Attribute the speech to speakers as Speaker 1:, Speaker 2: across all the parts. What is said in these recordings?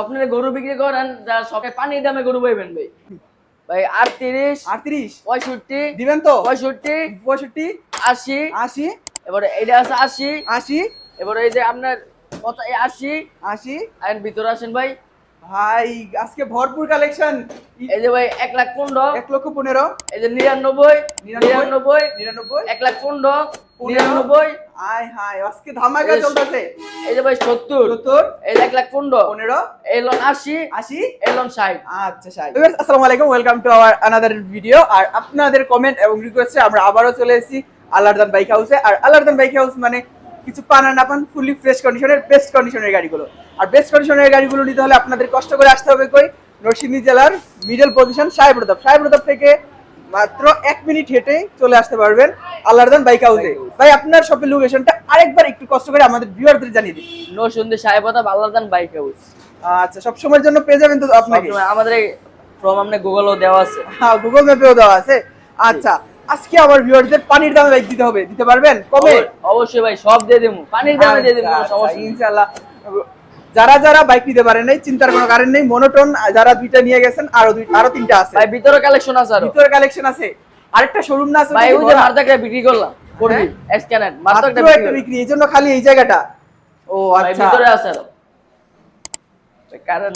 Speaker 1: আপনারা গরু বিক্রি করেন যা সবাই পানির দামে গরু পাইবেন ভাই। ভাই আটত্রিশ
Speaker 2: আটত্রিশ।
Speaker 1: পঁয়ষট্টি
Speaker 2: দিবেন তো?
Speaker 1: পঁয়ষট্টি
Speaker 2: পঁয়ষট্টি
Speaker 1: আশি
Speaker 2: আশি।
Speaker 1: এবারে এটা আছে আশি।
Speaker 2: আশি।
Speaker 1: এবারে এই যে আপনার আশি।
Speaker 2: আশি।
Speaker 1: আর ভিতরে আসেন ভাই
Speaker 2: ভাই আজকে ভরপুর কালেকশন
Speaker 1: এই যে ভাই এক লাখ পনেরো।
Speaker 2: এক লক্ষ পনেরো।
Speaker 1: এই যে নিরানব্বই
Speaker 2: নিরানব্বই,
Speaker 1: নিরানব্বই এক লাখ পনেরো। নিরানব্বই।
Speaker 2: আয় হায় আজকে ধামাকা চলতেছে।
Speaker 1: এই যে ভাই সত্তর।
Speaker 2: সত্তর?
Speaker 1: এই এক লাখ পনেরো।
Speaker 2: পনেরো?
Speaker 1: এই লোন আশি।
Speaker 2: আশি?
Speaker 1: এই লোন ষাট।
Speaker 2: আচ্ছা সাই আসসালামু আলাইকুম welcome to our another video আর আপনাদের কমেন্ট এবং রিকোয়েস্টে আমরা আবারও চলে এসেছি আল্লাহদান বাইক হাউসে আর আল্লাহদান বাইক হাউস মানে কিছু পান আর না পান ফুলি ফ্রেশ কন্ডিশনের বেস্ট কন্ডিশনের গাড়িগুলো। আর বেস্ট কন্ডিশনের গাড়িগুলো নিতে হলে আপনাদের কষ্ট করে আসতে হবে কই? নরসিংদী জেলার মিডল পজিশন সাহেব প্রতাপ। সাহেব প্রতাপ থেকে মাত্র এক মিনিট হেঁটে চলে আসতে পারবেন আল্লাহদান বাইক হাউসে ভাই আপনার শপের লোকেশনটা আরেকবার একটু কষ্ট করে আমাদের ভিউয়ারদের জানিয়ে দিন।
Speaker 1: নো সন্ধে সাহেবতা আল্লাহদান বাইক হাউস
Speaker 2: আচ্ছা সব সময়ের জন্য পেয়ে যাবেন তো আপনাকে?
Speaker 1: আমাদের ফ্রম আপনি গুগলও দেওয়া আছে।
Speaker 2: হ্যাঁ গুগল ম্যাপেও দেওয়া আছে। আচ্ছা আজকে আমার ভিউয়ারদের পানির দামে বাইক দিতে হবে। দিতে পারবেন? কবে?
Speaker 1: অবশ্যই ভাই সব দিয়ে দেবো পানির দামে দিয়ে দেবো
Speaker 2: আচ্ছা,
Speaker 1: সমস্যা
Speaker 2: ইনশাআল্লাহ। যারা যারা বাইক নিতে পারেন নাই চিন্তার কোনো কারণ নেই মনোটন যারা দুইটা নিয়ে গেছেন আরও দুই আরও তিনটা আছে।
Speaker 1: ভাই ভিতরে কালেকশন আছে আরও।
Speaker 2: ভিতরে কালেকশন আছে। আরেকটা শোরুম না আছে
Speaker 1: ভাই ওই যে
Speaker 2: ভরা?
Speaker 1: মারদাকটা বিক্রি করলাম করবি মারদাকটা
Speaker 2: একটা
Speaker 1: বিক্রি
Speaker 2: এই জন্য খালি এই জায়গাটা। ও আচ্ছা।
Speaker 1: ভিতরে আছে আরও। কারণ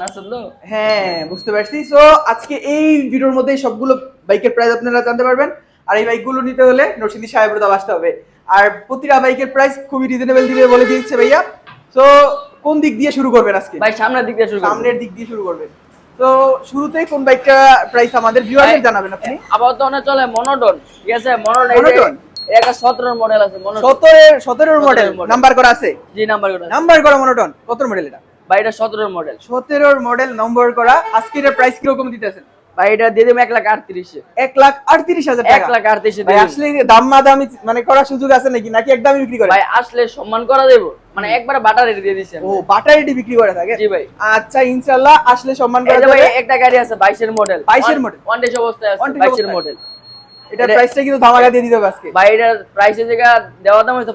Speaker 2: হ্যাঁ বুঝতে পারছি। সো আজকে এই ভিডিওর মধ্যে সবগুলো বাইকের প্রাইস আপনারা জানতে পারবেন। আর এই বাইকগুলো নিতে হলে নরসিংদী সাহেবের দাম আসতে হবে। আর প্রতিটা বাইকের প্রাইস খুবই রিজনেবল দিবে বলে দিচ্ছে ভাইয়া। তো কোন দিক দিয়ে শুরু করবেন আজকে?
Speaker 1: ভাই সামনের দিক দিয়ে শুরু
Speaker 2: সামনের দিক দিয়ে শুরু করবেন। তো শুরুতেই কোন বাইকটা প্রাইস আমাদের ভিউয়ারদের জানাবেন আপনি?
Speaker 1: আপাতত অনেক চলে মনোটন ঠিক আছে? মনোটন যে
Speaker 2: Monoton?
Speaker 1: একটা সতেরো মডেল আছে মনোটন।
Speaker 2: সতেরো এর মডেল নাম্বার করা আছে?
Speaker 1: জি নাম্বার করে
Speaker 2: নাম্বার করা মনোটন? কত মডেল এটা?
Speaker 1: ভাই এটা সতেরোর মডেল
Speaker 2: সতেরোর মডেল নম্বর করা। আজকে এটার প্রাইস কীরকম দিতেছেন?
Speaker 1: ভাই এটা দিয়ে দেবো এক লাখ আটত্রিশে।
Speaker 2: এক লাখ আটত্রিশ হাজার
Speaker 1: এক লাখ আটত্রিশে
Speaker 2: ভাই আসলে দাম দামি মানে করার সুযোগ আছে নাকি? নাকি একদমই বিক্রি করে?
Speaker 1: ভাই আসলে সম্মান করা দেবো। মানে একবার বাটার রেটে দিয়ে দিচ্ছেন
Speaker 2: ও বাটারিটি বিক্রি করে থাকে?
Speaker 1: জি ভাই।
Speaker 2: আচ্ছা ইনশাআল্লাহ আসলে সম্মান করা
Speaker 1: যে ভাই একটা গাড়ি আছে বাইশের মডেল
Speaker 2: 22 এর model?
Speaker 1: ওয়ান ডেস অবস্থায় আছে
Speaker 2: One days
Speaker 1: বাইশের মডেল
Speaker 2: এটার
Speaker 1: এটা-
Speaker 2: প্রাইসটা কিন্তু ধামাকা দিয়ে দিতে হবে আজকে।
Speaker 1: ভাই এটার প্রাইসের জায়গা দেওয়া দাম হচ্ছে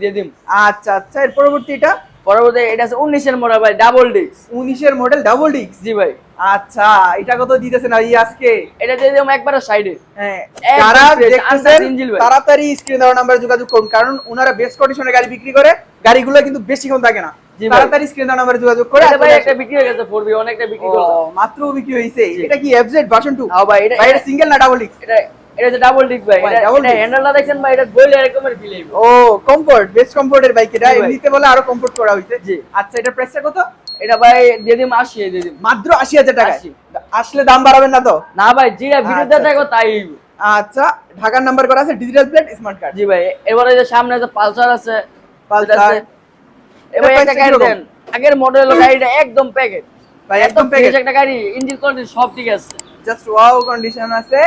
Speaker 1: দিয়ে
Speaker 2: আচ্ছা আচ্ছা এর পরবর্তী এটা?
Speaker 1: পরবর্তী এটা আছে উনিশের মডেল ভাই ডাবল ডিস্ক
Speaker 2: উনিশের মডেল ডাবল ডিক্স
Speaker 1: জি ভাই।
Speaker 2: আচ্ছা এটা কত দিতেছেন এই আজকে?
Speaker 1: এটা দিয়ে দেবো একবারে সাইডে
Speaker 2: হ্যাঁ যারা দেখতেছেন। তাড়াতাড়ি স্ক্রিন দেওয়ার নাম্বারে যোগাযোগ করুন কারণ ওনারা বেস্ট কন্ডিশনে গাড়ি বিক্রি করে গাড়িগুলো কিন্তু বেশিক্ষণ থাকে না। তাড়াতাড়ি স্ক্রিন দেওয়ার নাম্বারে যোগাযোগ করে
Speaker 1: এটা ভাই একটা বিক্রি হয়ে গেছে অনেকটা বিক্রি
Speaker 2: ও,
Speaker 1: করলাম।
Speaker 2: মাত্র বিক্রি হয়েছে। এটা কি এফজেড ভার্সন 2
Speaker 1: হ্যাঁ ভাই এটা
Speaker 2: সিঙ্গেল না ডাবল ডিক্স
Speaker 1: এটা এটা হচ্ছে ডাবল ডিস্ক ভাই এটা। হ্যান্ডেলটা এটা এরকমের ফিল
Speaker 2: ও কমফোর্ট বেস্ট কমফোর্টের বাইক এটা। এমনিতে বলে আরও কমফোর্ট করা
Speaker 1: জি।
Speaker 2: আচ্ছা এটা প্রাইসটা কত?
Speaker 1: এটা ভাই দিয়ে দিম আশি দিয়ে দিম।
Speaker 2: মাত্র আশি হাজার টাকা আসলে দাম বাড়াবেন না তো?
Speaker 1: না ভাই যেটা ভিডিওতে
Speaker 2: আচ্ছা,
Speaker 1: দেখো তাই হইবো।
Speaker 2: আচ্ছা ঢাকার নাম্বার করা আছে ডিজিটাল প্লেট স্মার্ট কার্ড
Speaker 1: জি ভাই এবারে যে সামনে যে পালসার আছে। এটা আছে। এবার একটা গাড়ি দেন। আগের মডেল গাড়িটা একদম প্যাকেট
Speaker 2: ভাই একদম প্যাকেট
Speaker 1: একটা গাড়ি ইঞ্জিন কোয়ালিটি সব ঠিক আছে।
Speaker 2: জাস্ট ওয়াও কন্ডিশন আছে।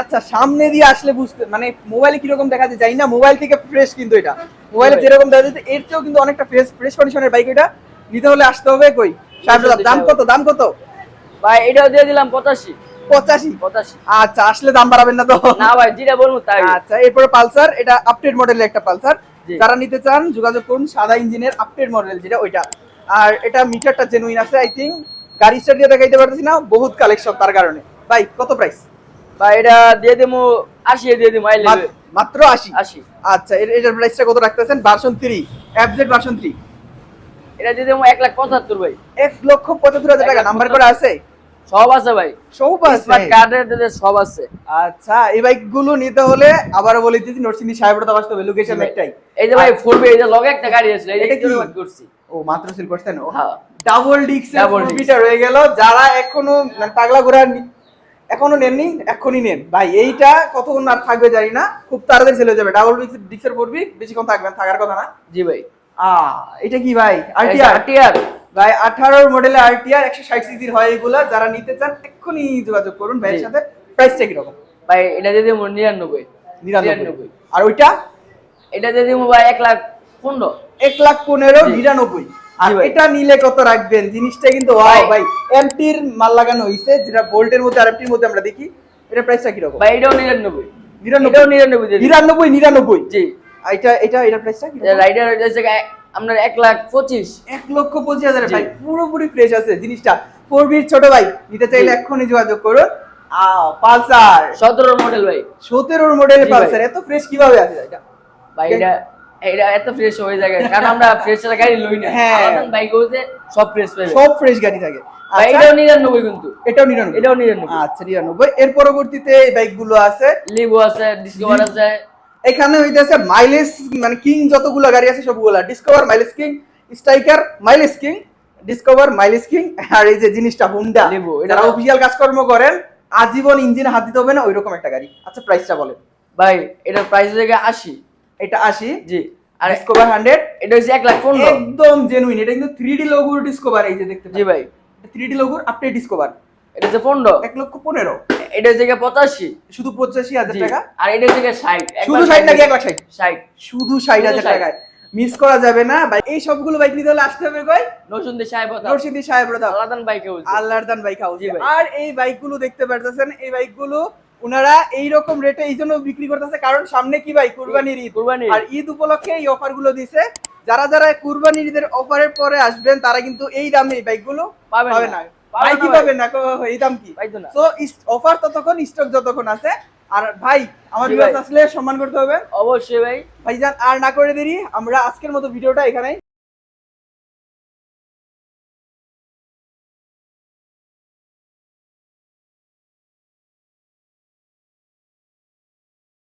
Speaker 2: আচ্ছা সামনে দিয়ে আসলে বুঝতে মানে মোবাইলে কীরকম দেখা যায় জানি না মোবাইল থেকে ফ্রেশ কিন্তু এটা। মোবাইলে যেরকম দেখা যাচ্ছে এর চেয়েও কিন্তু অনেকটা ফ্রেশ ফ্রেশ কন্ডিশনের বাইক এটা। নিতে হলে আসতে হবে কই? দাম কত? দাম কত?
Speaker 1: ভাই এটাও দিয়ে দিলাম পঁচাশি।
Speaker 2: পঁচাশি?
Speaker 1: পঁচাশি।
Speaker 2: আচ্ছা আসলে দাম বাড়াবেন না তো।
Speaker 1: না ভাই যেটা বলব তাই।
Speaker 2: আচ্ছা এরপরে পালসার এটা আপডেট মডেলের একটা পালসার। যারা নিতে চান যোগাযোগ করুন সাদা ইঞ্জিনের আপডেট মডেল যেটা ওইটা। আর এটা মিটারটা জেনুইন আছে আই থিঙ্ক গাড়ি স্টার্ট দিয়ে দেখাইতে পারতেছি না বহুত কালেকশন তার কারণে। ভাই কত প্রাইস
Speaker 1: ভাই এটা দিয়ে দিমু আশি দিয়ে লেবে
Speaker 2: মাত্র আশি?
Speaker 1: আশি।
Speaker 2: আচ্ছা এটার প্রাইসটা কত রাখতেছেন? Version three FZ version three
Speaker 1: এটা দিয়ে দিমু এক লাখ পঁচাত্তর ভাই।
Speaker 2: এক লক্ষ পঁচাত্তর হাজার টাকা। নাম্বার। করা আছে?
Speaker 1: সব আছে ভাই।
Speaker 2: সব আছে।
Speaker 1: স্মার্ট কার্ডের সব আছে।
Speaker 2: আচ্ছা এই বাইকগুলো নিতে হলে আবারও বলে দিচ্ছি নরসিংদী সাহেবটা আসতে হবে লোকেশন একটাই।
Speaker 1: এই যে ভাই ফুরবে এই যে লগে একটা গাড়ি আছে এই
Speaker 2: এটা
Speaker 1: যে করছি।
Speaker 2: ও মাত্র সিল করছেন? ও
Speaker 1: হ্যাঁ।
Speaker 2: ডাবল ডিক্স
Speaker 1: disc।
Speaker 2: রয়ে গেল। যারা এখনও মানে পাগলা নি- এখনও নেননি এখনই নেন। ভাই এইটা কতক্ষণ আর থাকবে জানি না। খুব তাড়াতাড়ি হয়ে যাবে। ডাবল ডিক্স ডিক্সের পড়বি বেশিক্ষণ থাকবেন থাকার কথা না।
Speaker 1: জি ভাই।
Speaker 2: আ এটা কি ভাই? আরটিআর
Speaker 1: আরটিআর
Speaker 2: ভাই আঠারোর মডেলে আরটিআর একশো ষাট সিসির হয় এগুলা। যারা নিতে চান এক্ষুনি যোগাযোগ করুন ভাইয়ের। সাথে। প্রাইসটা কীরকম
Speaker 1: ভাই এটা দিয়ে দিমু নিরানব্বই।
Speaker 2: নিরানব্বই। আর ওইটা?
Speaker 1: এটা দিয়ে দিমু ভাই এক লাখ পনেরো।
Speaker 2: এক লাখ পনেরো নিরানব্বই। আর এটা নিলে কত রাখবেন? জিনিসটা কিন্তু ওয়াও
Speaker 1: ভাই।
Speaker 2: এমটির মাল লাগানো হইছে যেটা বোল্টের মধ্যে আর এমটির মধ্যে আমরা দেখি। এটা প্রাইসটা কীরকম?
Speaker 1: ভাই এটাও নিরানব্বই।
Speaker 2: নিরানব্বই?
Speaker 1: এটাও নিরানব্বই
Speaker 2: নিরানব্বই নিরানব্বই?
Speaker 1: জি।
Speaker 2: এটা এটা এটা প্রাইসটা কি
Speaker 1: রাইডার আপনার এক লাখ পঁচিশ।
Speaker 2: এক লক্ষ পঁচিশ হাজার ভাই পুরোপুরি ফ্রেশ আছে জিনিসটা। ফোর বির ছোট ভাই নিতে চাইলে। এক্ষুনি যোগাযোগ করুন। পালসার।
Speaker 1: সতেরোর মডেল ভাই।
Speaker 2: সতেরোর
Speaker 1: জি ভাই।
Speaker 2: পালসার এত ফ্রেশ কীভাবে আছে এটা?
Speaker 1: ভাই এটা এটা এত ফ্রেশ হয়ে কারণ আমরা ফ্রেশ গাড়ি লই না।
Speaker 2: হ্যাঁ।
Speaker 1: বাইক হচ্ছে সব ফ্রেশ পাবে
Speaker 2: সব ফ্রেশ গাড়ি থাকে। আচ্ছা,
Speaker 1: এটাও নিরানব্বই কিন্তু।
Speaker 2: এটাও নিরানব্বই।
Speaker 1: এটাও নিরানব্বই।
Speaker 2: আচ্ছা নিরানব্বই। এর পরবর্তীতে এই বাইকগুলো আছে?
Speaker 1: লিভো আছে ডিসকভার আছে।
Speaker 2: এখানে হইতেছে মাইলেজ মানে কিং যতগুলো গাড়ি আছে সবগুলা। Discover mileage king Striker mileage king Discover mileage king আর এই যে জিনিসটা হুন্ডা
Speaker 1: Levo, এটা
Speaker 2: অফিসিয়াল কাজকর্ম করেন আজীবন ইঞ্জিনে হাত দিতে হবে না ওইরকম একটা গাড়ি। আচ্ছা প্রাইসটা বলেন।
Speaker 1: ভাই এটার প্রাইস হচ্ছে গিয়ে আশি।
Speaker 2: এটা আশি
Speaker 1: জি। আর
Speaker 2: ডিসকভার হান্ড্রেড
Speaker 1: এটা হচ্ছে এক লাখ পনেরো।
Speaker 2: একদম জেনুইন এটা কিন্তু থ্রি ডি লোগোর ডিসকভার এই যে দেখতে
Speaker 1: জি ভাই।
Speaker 2: থ্রি ডি লোগোর আপনি ডিসকভার
Speaker 1: এটা হচ্ছে পনেরো।
Speaker 2: এক লক্ষ পনেরো।
Speaker 1: এটা হচ্ছে পঁচাশি।
Speaker 2: শুধু পঁচাশি হাজার। টাকা?
Speaker 1: আর এটা হচ্ছে ষাট
Speaker 2: শুধু ষাট নাকি এক লাখ ষাট?
Speaker 1: ষাট।
Speaker 2: শুধু ষাট হাজার টাকায়। মিস করা যাবে না ভাই। এই সবগুলো বাইক নিতে হলে আসতে হবে কই?
Speaker 1: নসুন্দি সাহেব
Speaker 2: নরসিংদী সাহেব
Speaker 1: আলাদান বাইকে হচ্ছে
Speaker 2: আল্লাহর বাইক হাউস আর এই বাইকগুলো দেখতে পারতেছেন এই বাইকগুলো ওনারা এই রকম রেটে এই জন্য বিক্রি করতেছে কারণ সামনে কি ভাই? কুরবানির ঈদ।
Speaker 1: কুরবানির।
Speaker 2: আর ঈদ উপলক্ষে এই অফারগুলো দিছে। যারা যারা কুরবানির ঈদের অফারের পরে আসবেন তারা কিন্তু এই দামে এই বাইকগুলো
Speaker 1: পাবেন
Speaker 2: পাবে
Speaker 1: না।
Speaker 2: ভাই কি। পাবেন না? এই দাম কি? তো অফার ততক্ষণ স্টক যতক্ষণ আছে। আর ভাই আমার ভিউয়ার্স আসলে সম্মান করতে হবে।
Speaker 1: অবশ্যই ভাই।
Speaker 2: ভাইজান আর না করে দেরি আমরা আজকের মতো ভিডিওটা এখানেই